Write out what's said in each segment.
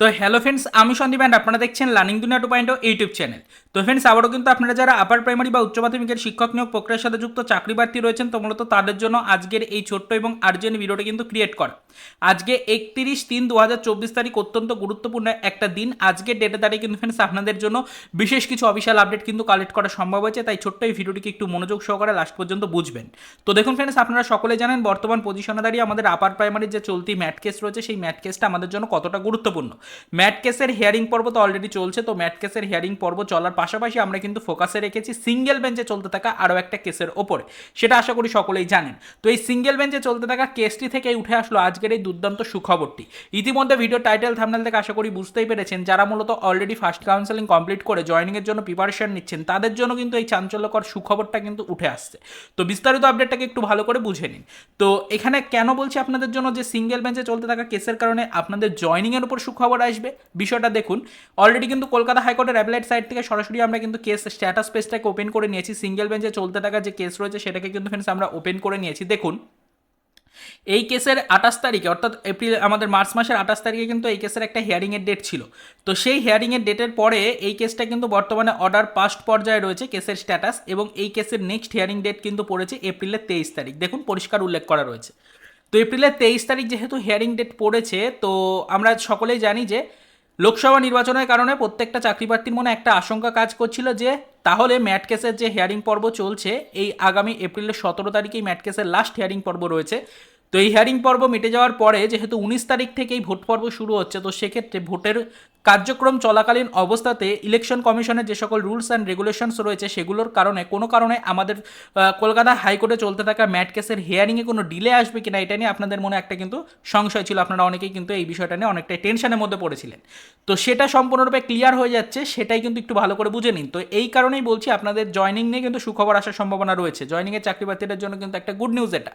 তো hello friends আমি Sandeep and আপনারা দেখছেন learning Duniya two point YouTube channel তো ফ্রেন্ডস আবারও কিন্তু আপনারা যারা আপার প্রাইমারি বা উচ্চ মাধ্যমিকের শিক্ষক নিয়োগ প্রক্রিয়ার সাথে যুক্ত চাকরি প্রার্থী রয়েছেন, তো মূলত তাদের জন্য আজকের এই ছোট্ট এবং আর্জেন্ট ভিডিওটা কিন্তু ক্রিয়েট করা। আজকে একত্রিশ তিন দু তারিখ অত্যন্ত গুরুত্বপূর্ণ একটা দিন। আজকের ডেটে দাঁড়িয়ে কিন্তু ফ্রেন্ডস আপনাদের জন্য বিশেষ কিছু অফিসিয়াল আপডেট কিন্তু কালেক্ট করা সম্ভব হয়েছে, তাই ছোট্ট এই ভিডিওটিকে একটু মনোযোগ সহকারে লাস্ট পর্যন্ত বুঝবেন। তো দেখুন ফ্রেন্ডস আপনারা সকলে জানেন বর্তমান পজিশনে দাঁড়িয়ে আমাদের আপার প্রাইমারির যে চলতি ম্যাট কেস রয়েছে, সেই ম্যাট কেসটা আমাদের জন্য কতটা গুরুত্বপূর্ণ। ম্যাট কেসের হিয়ারিং পর্ব তো অলরেডি চলছে, তো ম্যাট কেসের হিয়ারিং পর্ব চলার পাশাপাশি আমরা কিন্তু ফোকাসে রেখেছি সিঙ্গেল বেঞ্চে চলতে থাকা আরও একটা কেসের ওপরে। সেটা আশা করি সকলেই জানেন। তো এই সিঙ্গেল বেঞ্চে চলতে থাকা কেসটি থেকে উঠে আসলো আজকের এই দুর্দান্ত সুখবরটি। ইতিমধ্যে ভিডিও টাইটেল থামনেল থেকে আশা করি বুঝতেই পেরেছেন, যারা মূলত অলরেডি ফার্স্ট কাউন্সেলিং কমপ্লিট করে জয়নিংয়ের জন্য প্রিপারেশন নিচ্ছেন, তাদের জন্য কিন্তু এই চাঞ্চল্যকর সুখবরটা কিন্তু উঠে আসছে। তো বিস্তারিত আপডেটটাকে একটু ভালো করে বুঝে নিন। তো এখানে কেন বলছি আপনাদের জন্য যে সিঙ্গেল বেঞ্চে চলতে থাকা কেসের কারণে আপনাদের জয়নিংয়ের উপর সুখবর আসবে। বিষয়টা দেখুন অলরেডি কিন্তু কলকাতা হাইকোর্টের অ্যাপলাইট সাইট থেকে সরাসরি আমরা কিন্তু কেস স্ট্যাটাস পেজটাকে ওপেন করে নিয়েছি। সিঙ্গেল বেঞ্চে চলতে থাকা যে কেস রয়েছে সেটাকে কিন্তু ফ্রেন্ডস আমরা ওপেন করে নিয়েছি। দেখুন, এই কেসের আঠাশ তারিখে, অর্থাৎ এপ্রিল আমাদের মার্চ মাসের আঠাশ তারিখে কিন্তু এই কেসের একটা হিয়ারিংয়ের ডেট ছিল। তো সেই হিয়ারিংয়ের ডেটের পরে এই কেসটা কিন্তু বর্তমানে অর্ডার পাস্ট পর্যায়ে রয়েছে কেসের স্ট্যাটাস এবং এই কেসের নেক্সট হিয়ারিং ডেট কিন্তু পড়েছে এপ্রিলের তেইশ তারিখ। দেখুন, পরিষ্কার উল্লেখ করা রয়েছে। তো এপ্রিলের তেইশ তারিখ যেহেতু হিয়ারিং ডেট পড়েছে, তো আমরা সকলেই জানি যে লোকসভা নির্বাচনের কারণে প্রত্যেকটা চাকরি প্রার্থীর মনে একটা আশঙ্কা কাজ করছিল যে তাহলে ম্যাটকেসের যে হিয়ারিং পর্ব চলছে, এই আগামী এপ্রিলের সতেরো তারিখেই ম্যাটকেসের লাস্ট হিয়ারিং পর্ব রয়েছে। তো এই হিয়ারিং পর্ব মিটে যাওয়ার পরে যেহেতু উনিশ তারিখ থেকেই ভোট পর্ব শুরু হচ্ছে, তো সেক্ষেত্রে ভোটের কার্যক্রম চলাকালীন অবস্থাতে ইলেকশন কমিশনের যে সকল রুলস অ্যান্ড রেগুলেশনস রয়েছে সেগুলোর কারণে, কোনো কারণে আমাদের কলকাতা হাইকোর্টে চলতে থাকা ম্যাট কেসের হিয়ারিংয়ে কোনো ডিলে আসবে কিনা এটা নিয়ে আপনাদের মনে একটা কিন্তু সংশয় ছিল। আপনারা অনেকেই কিন্তু এই বিষয়টা নিয়ে অনেকটাই টেনশনের মধ্যে পড়েছিলেন। তো সেটা সম্পূর্ণরূপে ক্লিয়ার হয়ে যাচ্ছে, সেটাই কিন্তু একটু ভালো করে বুঝে নিন। তো এই কারণেই বলছি, আপনাদের জয়নিং নিয়ে কিন্তু সুখবর আসার সম্ভাবনা রয়েছে। জয়নিংয়ের চাকরি প্রার্থীদের জন্য কিন্তু একটা গুড নিউজ এটা।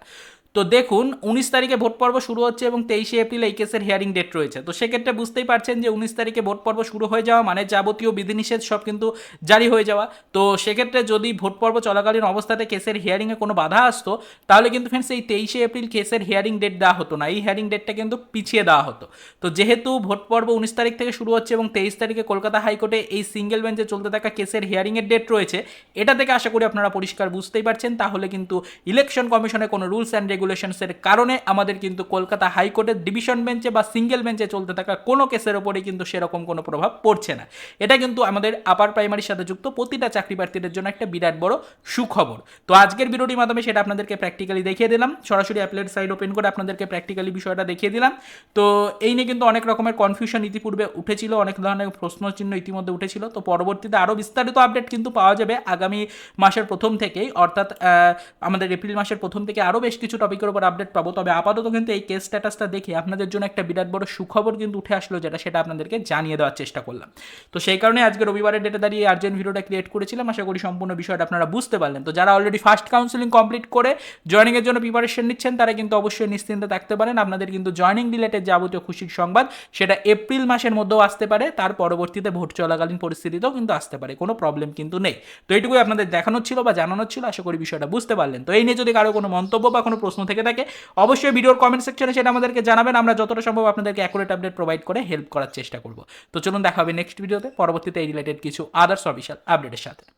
তো দেখুন, উনিশ তারিখে ভোট পর্ব শুরু হচ্ছে এবং তেইশে এপ্রিল এই কেসের হিয়ারিং ডেট রয়েছে। তো সেক্ষেত্রে বুঝতেই পারছেন যে উনিশ তারিখে ভোট পর্ব শুরু হয়ে যাওয়া মানে যাবতীয় বিধিনিষেধ সব কিন্তু জারি হয়ে যাওয়া। তো সেক্ষেত্রে যদি ভোট পর্ব চলাকালীন অবস্থাতে কেসের হিয়ারিংয়ে কোনো বাধা আসতো, তাহলে কিন্তু ফ্রেন্ডস এই তেইশে এপ্রিল কেসের হিয়ারিং ডেট দেওয়া হতো না। এই হিয়ারিং ডেটটা কিন্তু পিছিয়ে দেওয়া হতো। তো যেহেতু ভোট পর্ব উনিশ তারিখ থেকে শুরু হচ্ছে এবং তেইশ তারিখে কলকাতা হাইকোর্টে এই সিঙ্গেল বেঞ্চে চলতে থাকা কেসের হিয়ারিংয়ের ডেট রয়েছে, এটা থেকে আশা করি আপনারা পরিষ্কার বুঝতেই পারছেন। তাহলে কিন্তু ইলেকশন কমিশনের কোনো রুলস অ্যান্ড রেগুলেশনসের কারণে আমাদের কিন্তু কলকাতা হাইকোর্টের ডিভিশন বেঞ্চে বা সিঙ্গেল বেঞ্চে চলতে থাকা কোনো কেসের ওপরে কিন্তু সেরকম কোনো প্রভাব পড়ছে না। এটা কিন্তু আমাদের আপার প্রাইমারির সাথে যুক্ত প্রতিটা চাকরি প্রার্থীদের জন্য একটা বিরাট বড় সুখবর। তো আজকের ভিডিওটির মাধ্যমে সেটা আপনাদেরকে প্র্যাকটিক্যালি দেখিয়ে দিলাম। সরাসরি অ্যাপলেট সাইড ওপেন করে আপনাদেরকে প্র্যাকটিক্যালি বিষয়টা দেখিয়ে দিলাম। তো এই নিয়ে কিন্তু অনেক রকমের কনফিউশন ইতিপূর্বে উঠেছিল, অনেক ধরনের প্রশ্নচিহ্ন ইতিমধ্যে উঠেছিল। তো পরবর্তীতে আরও বিস্তারিত আপডেট কিন্তু পাওয়া যাবে আগামী মাসের প্রথম থেকেই। অর্থাৎ আমাদের এপ্রিল মাসের প্রথম থেকে আরও বেশ কিছু টপিকের উপর আপডেট পাবো। তবে আপাতত কিন্তু এই কেস স্ট্যাটাসটা দেখে আপনাদের জন্য একটা বিরাট বড় সুখবর কিন্তু উঠে আসলো, যেটা সেটা আপনাদেরকে জানিয়ে দেওয়ার চেষ্টা করলাম। তো সেই কারণে আজকে রবিবারের ডেটে দাঁড়িয়ে আর্জেন্ট ভিডিওটা ক্রিয়েট করেছিলাম। আশা করি সম্পূর্ণ বিষয়টা আপনারা বুঝতে পারলেন। তো যারা অলরেডি ফার্স্ট কাউন্সিলিং কমপ্লিট করে জয়নিংয়ের জন্য প্রিপারেশন নিচ্ছেন, তারা কিন্তু অবশ্যই নিশ্চিন্তে থাকতে পারেন। আপনাদের কিন্তু জয়নিং রিলেটেড যাবতীয় খুশির সংবাদ সেটা এপ্রিল মাসের মধ্যেও আসতে পারে। তার পরবর্তীতে ভোট চলাকালীন পরিস্থিতিতেও কিন্তু আসতে পারে। কোনো প্রবলেম কিন্তু নেই। তো এইটুকুই আপনাদের দেখানোর ছিল বা জানানোর ছিল। আশা করি বিষয়টা বুঝতে পারলেন। তো এই নিয়ে যদি কারও কোনো মন্তব্য বা কোনো প্রশ্ন থেকে থাকে। অবশ্যই ভিডিওর কমেন্ট সেকশনে সেটা আমাদেরকে জানাবেন। আমরা যতটা সম্ভব আপনাদেরকে অ্যাকুরেট আপডেট প্রোভাইড করে হেল্প করার চেষ্টা করব। তো চলুন দেখা হবে নেক্সট ভিডিওতে পরবর্তীতে এই রিলেটেড কিছু আদার্স অফিসিয়াল আপডেটের সাথে।